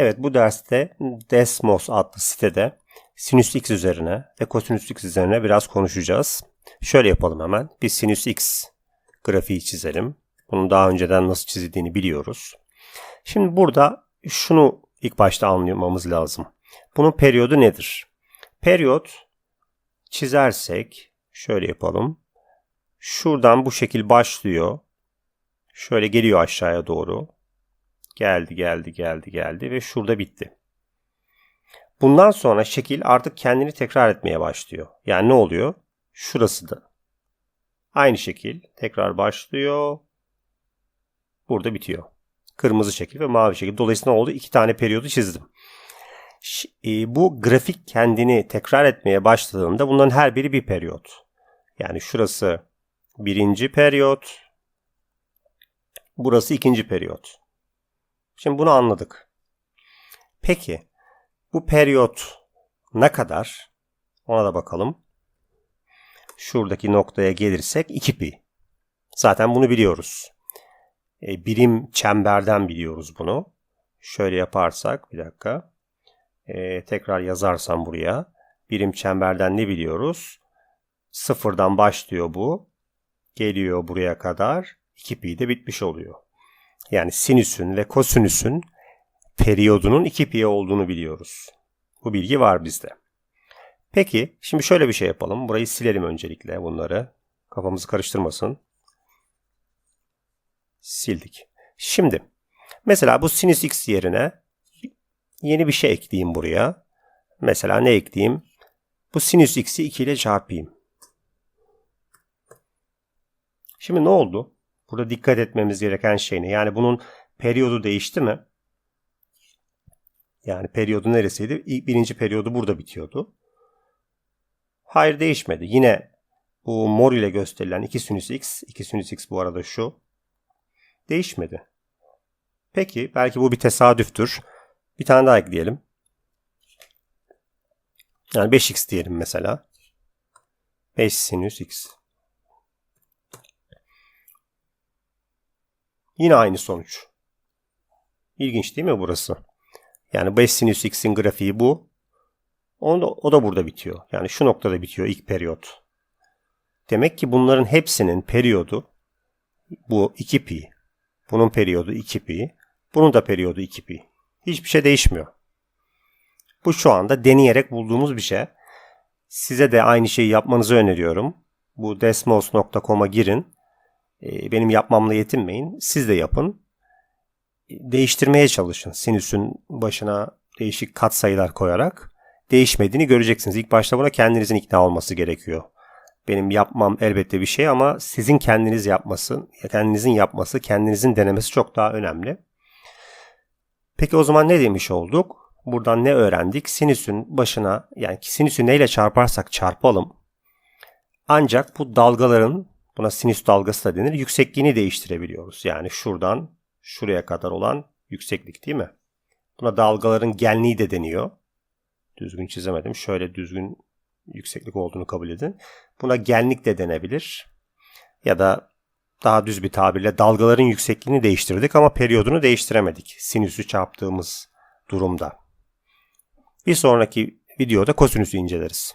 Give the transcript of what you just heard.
Evet bu derste Desmos adlı sitede sinüs x üzerine ve kosinüs x üzerine biraz konuşacağız. Şöyle yapalım hemen. Bir sinüs x grafiği çizelim. Bunun daha önceden nasıl çizildiğini biliyoruz. Şimdi burada şunu ilk başta anlamamız lazım. Bunun periyodu nedir? Periyot çizersek şöyle yapalım. Şuradan bu şekil başlıyor. Şöyle geliyor aşağıya doğru. Geldi, geldi, geldi, geldi ve şurada bitti. Bundan sonra şekil artık kendini tekrar etmeye başlıyor. Yani ne oluyor? Şurası da. Aynı şekil tekrar başlıyor. Burada bitiyor. Kırmızı şekil ve mavi şekil. Dolayısıyla oldu? İki tane periyodu çizdim. E, bu grafik kendini tekrar etmeye başladığında bunların her biri bir periyot. Yani şurası birinci periyot. Burası ikinci periyot. Şimdi bunu anladık. Peki bu periyot ne kadar? Ona da bakalım. Şuradaki noktaya gelirsek 2 pi. Zaten bunu biliyoruz. E, birim çemberden biliyoruz bunu. Şöyle yaparsak bir dakika. E, tekrar yazarsam buraya. Birim çemberden ne biliyoruz? Sıfırdan başlıyor bu. Geliyor buraya kadar. 2 pi de bitmiş oluyor. Yani sinüsün ve kosinüsün periyodunun 2 pi olduğunu biliyoruz. Bu bilgi var bizde. Peki şimdi şöyle bir şey yapalım. Burayı silelim öncelikle bunları. Kafamızı karıştırmasın. Sildik. Şimdi mesela bu sinüs x yerine yeni bir şey ekleyeyim buraya. Mesela ne ekleyeyim? Bu sinüs x'i 2 ile çarpayım. Şimdi ne oldu? Burada dikkat etmemiz gereken şey ne? Yani bunun periyodu değişti mi? Yani periyodu neresiydi? İlk birinci periyodu burada bitiyordu. Hayır değişmedi. Yine bu mor ile gösterilen 2 sinüs x, 2 sinüs x bu arada şu. Değişmedi. Peki belki bu bir tesadüftür. Bir tane daha ekleyelim. Yani 5x diyelim mesela. 5 sinüs x. Yine aynı sonuç. İlginç değil mi burası? Yani 5 sinüs x'in grafiği bu. O da, o da burada bitiyor. Yani şu noktada bitiyor ilk periyot. Demek ki bunların hepsinin periyodu bu 2 pi. Bunun periyodu 2 pi. Bunun da periyodu 2 pi. Hiçbir şey değişmiyor. Bu şu anda deneyerek bulduğumuz bir şey. Size de aynı şeyi yapmanızı öneriyorum. Bu desmos.com'a girin. Ee, benim yapmamla yetinmeyin. Siz de yapın. Değiştirmeye çalışın. Sinüsün başına değişik katsayılar koyarak değişmediğini göreceksiniz. İlk başta buna kendinizin ikna olması gerekiyor. Benim yapmam elbette bir şey ama sizin kendiniz yapması, kendinizin yapması, kendinizin denemesi çok daha önemli. Peki o zaman ne demiş olduk? Buradan ne öğrendik? Sinüsün başına yani sinüsü neyle çarparsak çarpalım. Ancak bu dalgaların buna sinüs dalgası da denir. Yüksekliğini değiştirebiliyoruz. Yani şuradan şuraya kadar olan yükseklik değil mi? Buna dalgaların genliği de deniyor. Düzgün çizemedim. Şöyle düzgün yükseklik olduğunu kabul edin. Buna genlik de denebilir. Ya da daha düz bir tabirle dalgaların yüksekliğini değiştirdik ama periyodunu değiştiremedik. Sinüsü çarptığımız durumda. Bir sonraki videoda kosinüsü inceleriz.